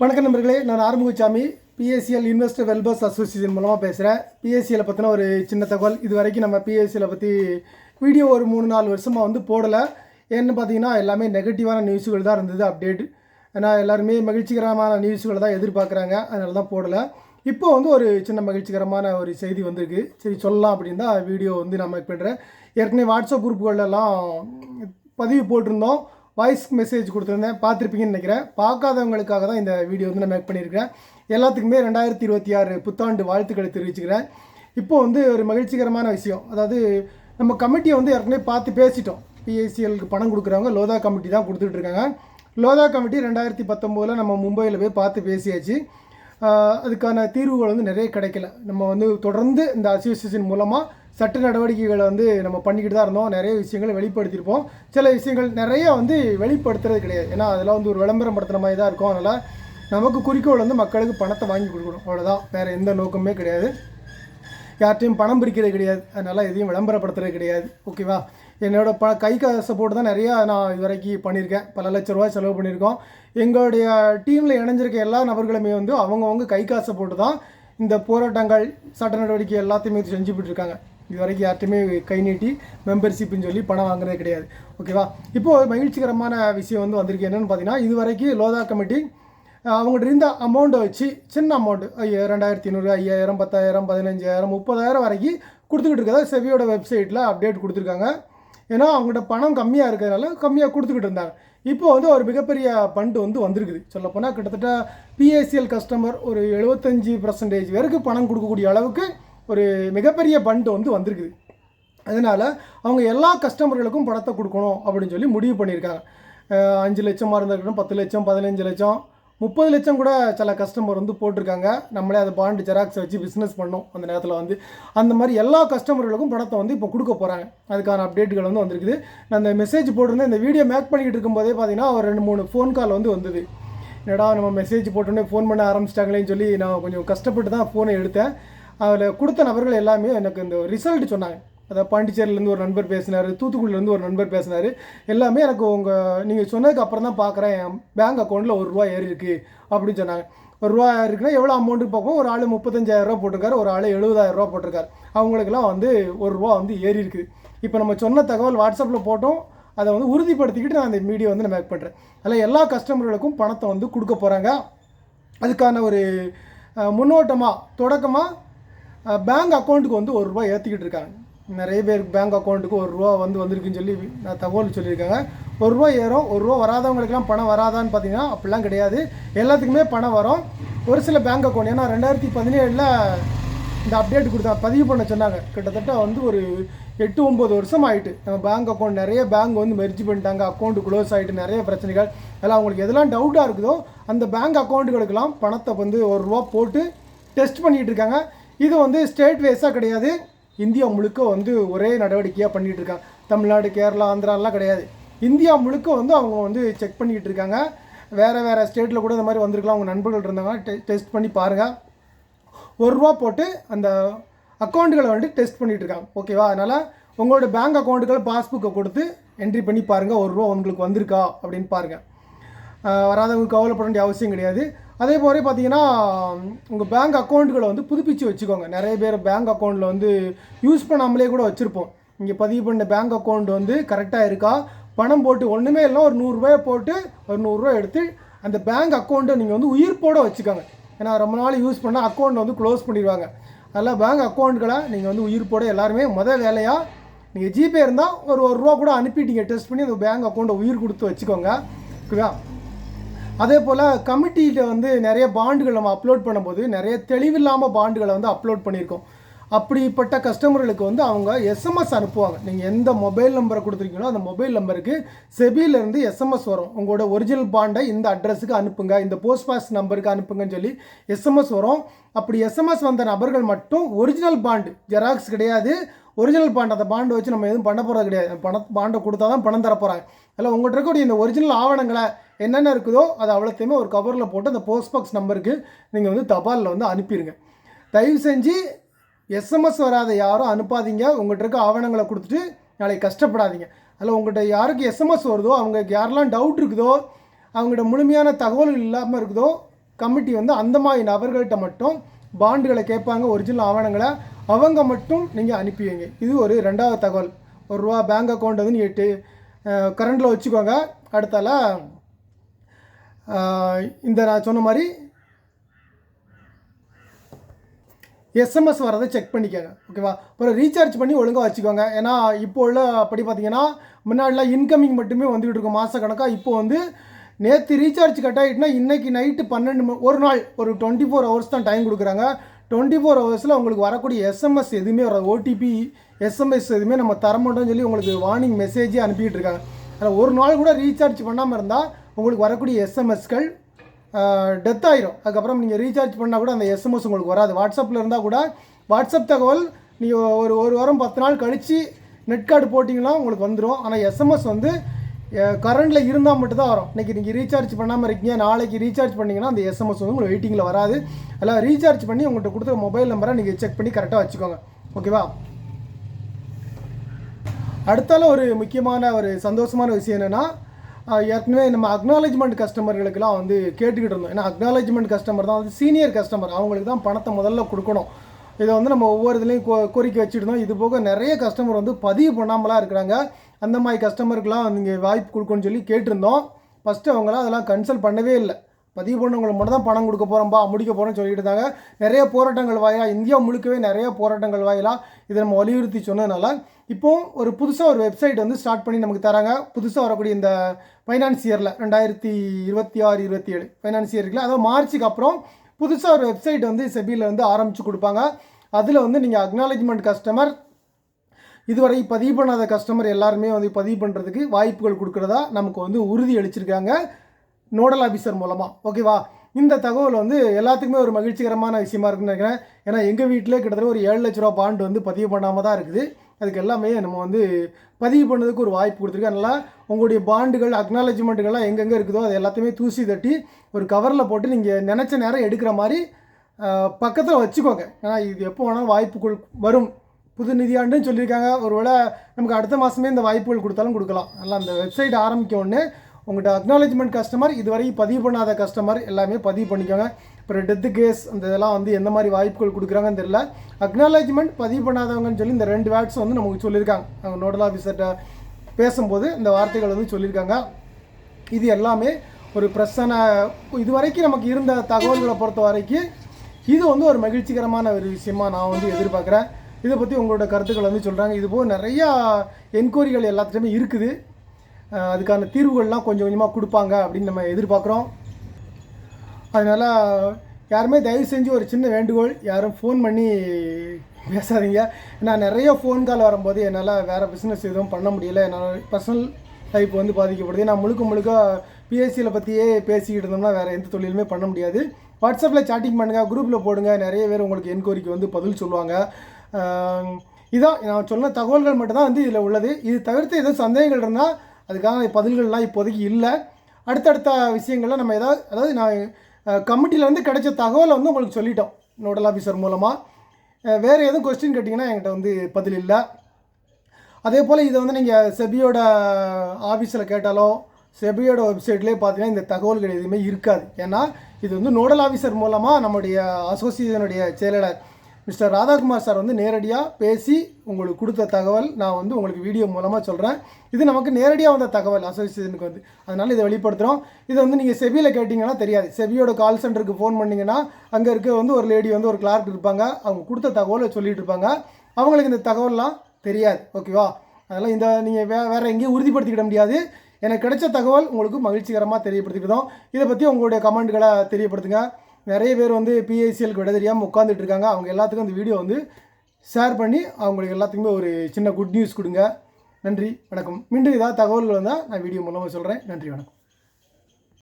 வணக்கம் நண்பர்களே நான் Arumugasamy. PSCL investor welfare association மூலமாக பேசுகிறேன் பிஎஸ்சியில் பற்றின ஒரு சின்ன தகவல். இது வரைக்கும் நம்ம பிஎஸ்சியில் பற்றி வீடியோ ஒரு மூணு நாலு வருஷமாக வந்து போடலை. ஏன்னு பார்த்தீங்கன்னா எல்லாமே நெகட்டிவான நியூஸுகள் தான் இருந்தது அப்டேட் ஏன்னா எல்லாருமே மகிழ்ச்சிகரமான நியூஸுகளை தான் எதிர்பார்க்குறாங்க. அதனால தான் போடலை. இப்போ வந்து ஒரு சின்ன மகிழ்ச்சிகரமான ஒரு செய்தி வந்திருக்கு. சரி சொல்லலாம் அப்படின்னு தான் வீடியோ வந்து நம்ம பண்ணுறேன் ஏற்கனவே வாட்ஸ்அப் குரூப்புகளெல்லாம் பதிவு போட்டிருந்தோம். வாய்ஸ் மெசேஜ் கொடுத்துருந்தேன். பார்த்துருப்பீங்கன்னு நினைக்கிறேன். பார்க்காதவங்களுக்காக தான் இந்த வீடியோ வந்து நான் மேக் பண்ணியிருக்கிறேன். எல்லாத்துக்குமே ரெண்டாயிரத்தி இருபத்தி ஆறு புத்தாண்டு வாழ்த்துக்களை தெரிவிச்சுக்கிறேன். இப்போ வந்து ஒரு மகிழ்ச்சிகரமான விஷயம். அதாவது நம்ம கமிட்டியை வந்து ஏற்கனவே பார்த்து பேசிட்டோம். பிஎஸ்சிஎலுக்கு பணம் கொடுக்குறவங்க லோதா கமிட்டி தான் கொடுத்துட்ருக்காங்க லோதா கமிட்டி ரெண்டாயிரத்தி பத்தொம்போதில் நம்ம மும்பையில் போய் பார்த்து பேசியாச்சு. அதுக்கான தீர்வுகள் வந்து நிறைய கிடைக்கல. நம்ம வந்து தொடர்ந்து இந்த அசோசியேஷன் மூலமாக சட்ட நடவடிக்கைகளை வந்து நம்ம பண்ணிக்கிட்டு தான் இருந்தோம். நிறைய விஷயங்களை வெளிப்படுத்தியிருப்போம். சில விஷயங்கள் நிறைய வந்து வெளிப்படுத்துறது கிடையாது. ஏன்னா அதெல்லாம் வந்து ஒரு விளம்பரம் படுத்துகிற மாதிரி தான் இருக்கும். அதனால் நமக்கு குறிக்கோள் வந்து மக்களுக்கு பணத்தை வாங்கி கொடுக்கணும். அவ்வளோதான் வேறு எந்த நோக்கமே கிடையாது. யார்ட்டையும் பணம் பிரிக்கிறது கிடையாது. அதனால் எதையும் விளம்பரப்படுத்துறது கிடையாது. ஓகேவா? என்னோட ப கை காசை போட்டு தான் நிறையா நான் இது வரைக்கும் பண்ணியிருக்கேன். பல லட்ச ரூபாய் செலவு பண்ணியிருக்கோம். எங்களுடைய டீமில் இணைஞ்சிருக்க எல்லா நபர்களுமே வந்து அவங்கவுங்க கை காசை போட்டு தான் இந்த போராட்டங்கள் சட்ட நடவடிக்கை எல்லாத்தையுமே செஞ்சுக்கிட்டு இருக்காங்க. இது வரைக்கும் யார்ட்டையுமே கை நீட்டி மெம்பர்ஷிப்னு சொல்லி பணம் வாங்குறது கிடையாது. ஓகேவா இப்போது மகிழ்ச்சிகரமான விஷயம் வந்து வந்திருக்கு. என்னென்னு பார்த்தீங்கன்னா இது வரைக்கும் லோதா கமிட்டி அவங்கள்ட்ட இருந்த அமௌண்ட்டை வச்சு சின்ன அமௌண்ட் ஐயா ரெண்டாயிரத்தி ஐநூறு ஐயாயிரம் பத்தாயிரம் பதினஞ்சாயிரம் முப்பதாயிரம் வரைக்கும் கொடுத்துக்கிட்டு இருக்கதா செவியோட வெப்சைட்டில் அப்டேட் கொடுத்துருக்காங்க. ஏன்னா அவங்கள்ட்ட பணம் கம்மியாக இருக்கிறதுனால கம்மியாக கொடுத்துக்கிட்டு இருந்தாங்க. இப்போ வந்து ஒரு மிகப்பெரிய பண்டு வந்து வந்திருக்குது. சொல்லப்போனால் கிட்டத்தட்ட பிஎஸ்சிஎல் கஸ்டமர் ஒரு எழுபத்தஞ்சி பர்சன்டேஜ் வரைக்கும் பணம் கொடுக்கக்கூடிய அளவுக்கு ஒரு மிகப்பெரிய பண்டு வந்து வந்திருக்குது. அதனால் அவங்க எல்லா கஸ்டமர்களுக்கும் பணத்தை கொடுக்கணும் அப்படின்னு சொல்லி முடிவு பண்ணியிருக்காங்க. அஞ்சு லட்சமாக இருந்திருக்கணும் பத்து லட்சம் பதினஞ்சு லட்சம் முப்பது லட்சம் கூட சில கஸ்டமர் வந்து போட்டிருக்காங்க. நம்மளே அதை பாண்டு ஜெராக்ஸ் வச்சு பிஸ்னஸ் பண்ணோம் அந்த நேரத்தில் வந்து. அந்த மாதிரி எல்லா கஸ்டமர்களுக்கும் பணத்தை வந்து இப்போ கொடுக்க போகிறாங்க அதுக்கான அப்டேட்டுகள் வந்து வந்திருக்குது. நான் அந்த மெசேஜ் போட்டிருந்தேன். இந்த வீடியோ மேக் பண்ணிக்கிட்டு இருக்கும்போதே பார்த்தீங்கன்னா ஒரு ரெண்டு மூணு ஃபோன் கால் வந்து வந்தது. என்னடா நம்ம மெசேஜ் போட்டோன்னே ஃபோன் பண்ண ஆரம்பிச்சிட்டாங்களேன்னு சொல்லி நான் கொஞ்சம் கஷ்டப்பட்டு தான் ஃபோனை எடுத்தேன். அதில் கொடுத்த நபர்கள் எல்லாமே எனக்கு இந்த ரிசல்ட் சொன்னாங்க. அதாவது பாண்டிச்சேரியிலேருந்து ஒரு நண்பர் பேசினார் தூத்துக்குடியிலேருந்து ஒரு நண்பர் பேசினார். எல்லாமே எனக்கு உங்கள் நீங்கள் சொன்னதுக்கு அப்புறம் தான் பார்க்குறேன் என் பேங்க் அக்கௌண்ட்டில் ஒரு ரூபா ஏறி இருக்குது அப்படின்னு சொன்னாங்க. ஒரு ரூபா இருக்குன்னா எவ்வளோ அமௌண்ட்டு பார்ப்போம். ஒரு ஆள் முப்பத்தஞ்சாயிரம் ரூபா போட்டிருக்காரு ஒரு ஆள் எழுபதாயிரம் ரூபா போட்டிருக்காரு. அவங்களுக்கெல்லாம் வந்து ஒரு ரூபா வந்து ஏறி இருக்குது இப்போ நம்ம சொன்ன தகவல் வாட்ஸ்அப்பில் போட்டோம். அதை வந்து உறுதிப்படுத்திக்கிட்டு நான் அந்த மீடியா வந்து நான் மேக் பண்ணுறேன் அதில் எல்லா கஸ்டமர்களுக்கும் பணத்தை வந்து கொடுக்க போகிறாங்க அதுக்கான ஒரு முன்னோட்டமாக தொடக்கமாக பேங்க் அக்கௌண்ட்டுக்கு வந்து ஒரு ரூபா ஏற்றிக்கிட்டு இருக்காங்க. நிறைய பேர் பேங்க் அக்கௌண்ட்டுக்கு ஒரு ரூபா வந்து வந்திருக்குன்னு சொல்லி நான் தகவல் சொல்லியிருக்காங்க. ஒரு ரூபா ஏறும் ஒரு ரூபா வராதவங்களுக்குலாம் பணம் வராதான்னு பார்த்தீங்கன்னா அப்படிலாம் கிடையாது. எல்லாத்துக்குமே பணம் வரும். ஒரு சில பேங்க் அக்கௌண்ட் ஏன்னா ரெண்டாயிரத்தி பதினேழில் இந்த அப்டேட் கொடுத்தா பதிவு பண்ண சொன்னாங்க. கிட்டத்தட்ட வந்து ஒரு எட்டு ஒம்பது வருஷம் ஆயிட்டு. நம்ம பேங்க் அக்கௌண்ட் நிறைய பேங்க் வந்து மெர்ஜி பண்ணிட்டாங்க. அக்கௌண்ட் க்ளோஸ் ஆகிட்டு நிறைய பிரச்சனைகள். அதெல்லாம் அவங்களுக்கு எதெல்லாம் டவுட்டாக இருக்குதோ அந்த பேங்க் அக்கௌண்ட்டுகளுக்கெல்லாம் பணத்தை வந்து ஒரு ரூபா போட்டு டெஸ்ட் பண்ணிகிட்டு இருக்காங்க. இது வந்து ஸ்டேட் வைஸாக கிடையாது. இந்தியா முழுக்க வந்து ஒரே நடவடிக்கையாக பண்ணிகிட்டு இருக்காங்க தமிழ்நாடு கேரளா ஆந்திராலாம் கிடையாது. இந்தியா முழுக்க வந்து அவங்க வந்து செக் பண்ணிக்கிட்டு இருக்காங்க வேறு வேறு ஸ்டேட்டில் கூட இந்த மாதிரி வந்திருக்கலாம். அவங்க நண்பர்கள் இருந்தாங்க. டெ டெஸ்ட் பண்ணி பாருங்கள் ஒரு ரூபா போட்டு அந்த அக்கௌண்ட்டுகளை வந்து டெஸ்ட் பண்ணிகிட்டு இருக்காங்க ஓகேவா அதனால் உங்களோட பேங்க் அக்கௌண்ட்டுகளை பாஸ்புக்கை கொடுத்து என்ட்ரி பண்ணி பாருங்கள் ஒரு ரூபா உங்களுக்கு வந்திருக்கா அப்படின்னு பாருங்கள் வராதவங்க கவலைப்பட வேண்டிய அவசியம் கிடையாது. அதே போல பார்த்தீங்கன்னா உங்கள் பேங்க் அக்கௌண்ட்டுகளை வந்து புதுப்பிச்சு வச்சுக்கோங்க. நிறைய பேர் பேங்க் அக்கௌண்ட்டில் வந்து யூஸ் பண்ணாமலே கூட வச்சுருப்போம். இங்கே பதிவு பண்ண பேங்க் அக்கௌண்ட் வந்து கரெக்டாக இருக்கா? பணம் போட்டு ஒன்றுமே இல்லை ஒரு நூறுரூவாயை போட்டு ஒரு நூறுரூவா எடுத்து அந்த பேங்க் அக்கௌண்ட்டை நீங்கள் வந்து உயிர்ப்போட வச்சுக்கோங்க. ஏன்னா ரொம்ப நாள் யூஸ் பண்ணால் அக்கௌண்ட் வந்து க்ளோஸ் பண்ணிடுவாங்க. அதனால் பேங்க் அக்கௌண்ட்களை நீங்கள் வந்து உயிர்ப்போட எல்லாருமே முதல் வேலையாக நீங்கள் ஜிபே இருந்தால் ஒரு ஒரு ரூபா கூட அனுப்பிட்டீங்க டெஸ்ட் பண்ணி அந்த பேங்க் அக்கௌண்ட்டை உயிர் கொடுத்து வச்சுக்கோங்க. ஓகேவா? அதே போல் கமிட்டியில் வந்து நிறைய பாண்டுகள் நம்ம அப்லோட் பண்ணும்போது நிறைய தெளிவில்லாமல் பாண்டுகளை வந்து அப்லோட் பண்ணியிருக்கோம். அப்படிப்பட்ட கஸ்டமர்களுக்கு வந்து அவங்க எஸ்எம்எஸ் அனுப்புவாங்க. நீங்கள் எந்த மொபைல் நம்பரை கொடுத்துருக்கீங்களோ அந்த மொபைல் நம்பருக்கு செபியிலேருந்து எஸ்எம்எஸ் வரும். உங்களோட ஒரிஜினல் பாண்டை இந்த அட்ரஸுக்கு அனுப்புங்க. இந்த போஸ்ட் பாஸ் நம்பருக்கு அனுப்புங்கன்னு சொல்லி எஸ்எம்எஸ் வரும். அப்படி எஸ்எம்எஸ் வந்த நபர்கள் மட்டும் ஒரிஜினல் பாண்டு ஜெராக்ஸ் கிடையாது. ஒரிஜினல் பாண்ட் அந்த பாண்டை வச்சு நம்ம எதுவும் பண்ண போகிறது கிடையாது. பணம் பாண்டை கொடுத்தா தான் பணம் தர போகிறாங்க அதில் உங்கள்கிட்ட இருக்கக்கூடிய இந்த ஒரிஜினல் ஆவணங்களை என்னென்ன இருக்குதோ அது அவ்வளோத்தையுமே ஒரு கவரில் போட்டு அந்த போஸ்ட் பாக்ஸ் நம்பருக்கு நீங்கள் வந்து தபாலில் வந்து அனுப்பிடுங்க தயவு செஞ்சு எஸ்எம்எஸ் வராத யாரும் அனுப்பாதீங்க. உங்கள்கிட்ட இருக்க ஆவணங்களை கொடுத்துட்டு நாளைக்கு கஷ்டப்படாதீங்க. அதில் உங்கள்கிட்ட யாருக்கு எஸ்எம்எஸ் வருதோ அவங்களுக்கு யாரெல்லாம் டவுட் இருக்குதோ அவங்கள்ட்ட முழுமையான தகவல் இல்லாமல் இருக்குதோ கமிட்டி வந்து அந்த மாதிரி நபர்கள்ட்ட மட்டும் பாண்டுகளை கேட்பாங்க ஒரிஜினல் ஆவணங்களை. அவங்க மட்டும் நீங்கள் அனுப்பி வைங்க இது ஒரு ரெண்டாவது தகவல். ஒரு ரூபா பேங்க் அக்கௌண்ட் வந்து நீங்கள் கரண்டில் வச்சுக்கோங்க. அடுத்தால இந்த நான் சொன்ன மாதிரி எஸ்எம்எஸ் வரதை செக் பண்ணிக்கோங்க ஓகேவா அப்புறம் ரீசார்ஜ் பண்ணி ஒழுங்காக வச்சுக்கோங்க. ஏன்னா இப்போ உள்ள அப்படி பார்த்தீங்கன்னா முன்னாடிலாம் இன்கமிங் மட்டுமே வந்துக்கிட்டு இருக்கும். மாத கணக்காக இப்போ வந்து நேற்று ரீசார்ஜ் கட் ஆகிட்டுனா இன்றைக்கி நைட்டு பன்னெண்டு ஒரு நாள் ஒரு டுவெண்ட்டி ஃபோர் ஹவர்ஸ் தான் டைம் கொடுக்குறாங்க. டுவெண்ட்டி ஃபோர் ஹவர்ஸில் உங்களுக்கு வரக்கூடிய எஸ்எம்எஸ் எதுவுமே வராது. ஓடிபி எஸ்எம்எஸ் எதுவுமே நம்ம தர மாட்டோம்னு சொல்லி உங்களுக்கு வார்னிங் மெசேஜே அனுப்பிக்கிட்டு இருக்காங்க. அதில் ஒரு நாள் கூட ரீசார்ஜ் பண்ணாமல் இருந்தால் உங்களுக்கு வரக்கூடிய எஸ்எம்எஸ்கள் டெத் ஆயிரும் அதுக்கப்புறம் நீங்கள் ரீசார்ஜ் பண்ணால் கூட அந்த எஸ்எம்எஸ் உங்களுக்கு வராது. வாட்ஸ்அப்பில் இருந்தால் கூட வாட்ஸ்அப் தகவல் நீங்கள் ஒரு ஒரு வாரம் பத்து நாள் கழித்து நெட் கார்டு போட்டிங்கன்னா உங்களுக்கு வந்துடும் ஆனால் எஸ்எம்எஸ் வந்து கரண்டில் இருந்தால் மட்டும்தான் வரும். இன்றைக்கி நீங்கள் ரீசார்ஜ் பண்ணாமல் இருக்கீங்க நாளைக்கு ரீசார்ஜ் பண்ணிங்கன்னா அந்த எஸ்எம்எஸ் வந்து உங்களுக்கு வெயிட்டிங்கில் வராது. அதெல்லாம் ரீசார்ஜ் பண்ணி உங்கள்கிட்ட கொடுத்த மொபைல் நம்பரை நீங்கள் செக் பண்ணி கரெக்டாக வச்சுக்கோங்க. ஓகேவா அடுத்தால ஒரு முக்கியமான ஒரு சந்தோஷமான விஷயம் என்னென்னா ஏற்கனவே நம்ம அக்னாலேஜ்மெண்ட் கஸ்டமர்களுக்கெல்லாம் வந்து கேட்டுக்கிட்டு இருந்தோம். ஏன்னா அக்னாலேஜ்மெண்ட் கஸ்டமர் தான் வந்து சீனியர் கஸ்டமர் அவங்களுக்கு தான் பணத்தை முதல்ல கொடுக்கணும். இதை வந்து நம்ம ஒவ்வொரு இதுலேயும் கோ கோரிக்கை வச்சுருந்தோம் இது போக நிறைய கஸ்டமர் வந்து பதிவு பண்ணாமலாம் இருக்கிறாங்க. அந்த மாதிரி கஸ்டமருக்கெலாம் நீங்கள் வாய்ப்பு கொடுக்கணும்னு சொல்லி கேட்டிருந்தோம். ஃபஸ்ட்டு அவங்களாம் அதெல்லாம் கன்சல்ட் பண்ணவே இல்லை. பதிவு பண்ணவங்களுக்கு மட்டும் தான் பணம் கொடுக்க போகிறோம்பா முடிக்க போகிறோம்னு சொல்லிட்டு இருந்தாங்க. நிறைய போராட்டங்கள் வாயிலாக இந்தியா முழுக்கவே நிறைய போராட்டங்கள் வாயிலாக இதை நம்ம வலியுறுத்தி சொன்னதுனால இப்போவும் ஒரு புதுசாக ஒரு வெப்சைட் வந்து ஸ்டார்ட் பண்ணி நமக்கு தராங்க. புதுசாக வரக்கூடிய இந்த ஃபைனான்ஸ் இயரில் ரெண்டாயிரத்தி இருபத்தி ஆறு இருபத்தி ஏழு ஃபைனான்ஸ் இயருக்கு அதாவது மார்ச்சுக்கு அப்புறம் புதுசாக ஒரு வெப்சைட் வந்து செபியில் வந்து ஆரம்பித்து கொடுப்பாங்க. அதில் வந்து நீங்கள் அக்னாலேஜ்மெண்ட் கஸ்டமர் இதுவரை பதிவு பண்ணாத கஸ்டமர் எல்லாருமே வந்து பதிவு பண்ணுறதுக்கு வாய்ப்புகள் கொடுக்குறதா நமக்கு வந்து உறுதி அளிச்சிருக்காங்க. நோடல் ஆஃபீஸர் மூலமாக ஓகேவா இந்த தகவல் வந்து எல்லாத்துக்குமே ஒரு மகிழ்ச்சிகரமான விஷயமா இருக்குன்னு நினைக்கிறேன். ஏன்னா எங்கள் வீட்டிலே கிட்டத்தட்ட ஒரு ஏழு லட்ச ரூபா பாண்டு வந்து பதிவு பண்ணாமல் தான் இருக்குது. அதுக்கு எல்லாமே நம்ம வந்து பதிவு பண்ணதுக்கு ஒரு வாய்ப்பு கொடுத்துருக்கு. அதனால் உங்களுடைய பாண்டுகள் அக்னாலஜ்மெண்ட்டுகள்லாம் எங்கெங்கே இருக்குதோ அது எல்லாத்தையுமே தூசி தட்டி ஒரு கவரில் போட்டு நீங்கள் நினச்ச நேரம் எடுக்கிற மாதிரி பக்கத்தில் வச்சுக்கோங்க. ஏன்னா இது எப்போ வேணாலும் வாய்ப்புகள் வரும். புது நிதியாண்டுன்னு சொல்லியிருக்காங்க. ஒருவேளை நமக்கு அடுத்த மாதமே இந்த வாய்ப்புகள் கொடுத்தாலும் கொடுக்கலாம். அதனால் அந்த வெப்சைட் ஆரம்பிக்க உடனே உங்கள்கிட்ட அக்னாலேஜ்மெண்ட் கஸ்டமர் இதுவரை பதிவு பண்ணாத கஸ்டமர் எல்லாமே பதிவு பண்ணிக்கோங்க. அப்புறம் டெத்து கேஸ் அந்த இதெல்லாம் வந்து எந்த மாதிரி வாய்ப்புகள் கொடுக்குறாங்கன்னு தெரியல. அக்னாலேஜ்மெண்ட் பதிவு பண்ணாதவங்கன்னு சொல்லி இந்த ரெண்டு வேர்ட்ஸ் வந்து நமக்கு சொல்லியிருக்காங்க. அவங்க நோடல் ஆஃபீஸர்கிட்ட பேசும்போது இந்த வார்த்தைகள் வந்து சொல்லியிருக்காங்க. இது எல்லாமே ஒரு பிரச்சனை இது வரைக்கும் நமக்கு இருந்த தகவல்களை பொறுத்த வரைக்கும் இது வந்து ஒரு மகிழ்ச்சிகரமான ஒரு விஷயமா நான் வந்து எதிர்பார்க்குறேன். இதை பற்றி உங்களோட கருத்துக்கள் வந்து சொல்கிறாங்க இது போக நிறையா என்கொயரிகள் எல்லாத்துலேயுமே இருக்குது. அதுக்கான தீர்வுகள்லாம் கொஞ்சம் கொஞ்சமாக கொடுப்பாங்க அப்படின்னு நம்ம எதிர்பார்க்குறோம். அதனால் யாருமே தயவு செஞ்சு ஒரு சின்ன வேண்டுகோள் யாரும் ஃபோன் பண்ணி பேசாதீங்க. நான் நிறைய ஃபோன் கால் வரும்போது என்னால் வேறு பிஸ்னஸ் எதுவும் பண்ண முடியல. என்னால் பர்சனல் லைஃப் வந்து பாதிக்கப்படுது. நான் முழுக்க முழுக்க பிஎஸ்சியில் பற்றியே பேசிக்கிட்டு இருந்தோம்னா வேறு எந்த தொழிலுமே பண்ண முடியாது. வாட்ஸ்அப்பில் சாட்டிங் பண்ணுங்கள் குரூப்பில் போடுங்க. நிறைய பேர் உங்களுக்கு என்கொயரிக்கு வந்து பதில் சொல்லுவாங்க. இதான் நான் சொன்ன தகவல்கள் மட்டும்தான் வந்து இதில் உள்ளது. இது தவிர்த்து எதுவும் சந்தேகங்கள் இருந்தால் அதுக்கான பதில்கள்லாம் இப்போதைக்கு இல்லை. அடுத்தடுத்த விஷயங்களில் நம்ம ஏதாவது அதாவது நான் கமிட்டியிலேருந்து கிடைச்ச தகவலை வந்து உங்களுக்கு சொல்லிட்டோம். நோடல் ஆஃபீஸர் மூலமாக வேறு எதுவும் கொஸ்டின் கேட்டிங்கன்னா என்கிட்ட வந்து பதில் இல்லை. அதே போல் இதை வந்து நீங்கள் செபியோட ஆஃபீஸில் கேட்டாலோ செபியோட வெப்சைட்லேயே பார்த்தீங்கன்னா இந்த தகவல்கள் எதுவுமே இருக்காது. ஏன்னா இது வந்து நோடல் ஆஃபீஸர் மூலமாக நம்முடைய அசோசியேஷனுடைய செயலாளர் மிஸ்டர் ராதாகுமார் சார் வந்து நேரடியாக பேசி உங்களுக்கு கொடுத்த தகவல் நான் வந்து உங்களுக்கு வீடியோ மூலமாக சொல்கிறேன் இது நமக்கு நேரடியாக வந்த தகவல் அசோசியேஷனுக்கு வந்து. அதனால் இதை வெளிப்படுத்துகிறோம் இதை வந்து நீங்கள் செபியில் கேட்டிங்கன்னா தெரியாது. செபியோட கால் சென்டருக்கு ஃபோன் பண்ணிங்கன்னா அங்கே இருக்க வந்து ஒரு லேடி வந்து ஒரு கிளார்க் இருப்பாங்க. அவங்க கொடுத்த தகவலை சொல்லிட்டு இருப்பாங்க. அவங்களுக்கு இந்த தகவல்லாம் தெரியாது. ஓகேவா அதனால் இந்த நீங்கள் வே வேறு எங்கேயும் உறுதிப்படுத்திக்கிட முடியாது. எனக்கு கிடைச்ச தகவல் உங்களுக்கு மகிழ்ச்சிகரமாக தெரியப்படுத்திக்கிட்டோம் இதை பற்றி உங்களுடைய கமெண்ட்களை தெரியப்படுத்துங்க. நிறைய பேர் வந்து பிஐசிஎலுக்கு விட தெரியாமல் உட்காந்துட்டு இருக்காங்க அவங்க எல்லாத்துக்கும் இந்த வீடியோ வந்து ஷேர் பண்ணி அவங்களுக்கு எல்லாத்துக்குமே ஒரு சின்ன குட் நியூஸ் கொடுங்க. நன்றி வணக்கம். மீண்டும் ஏதாவது தகவல்கள் வந்தால் நான் வீடியோ மூலமாக சொல்கிறேன் நன்றி வணக்கம்.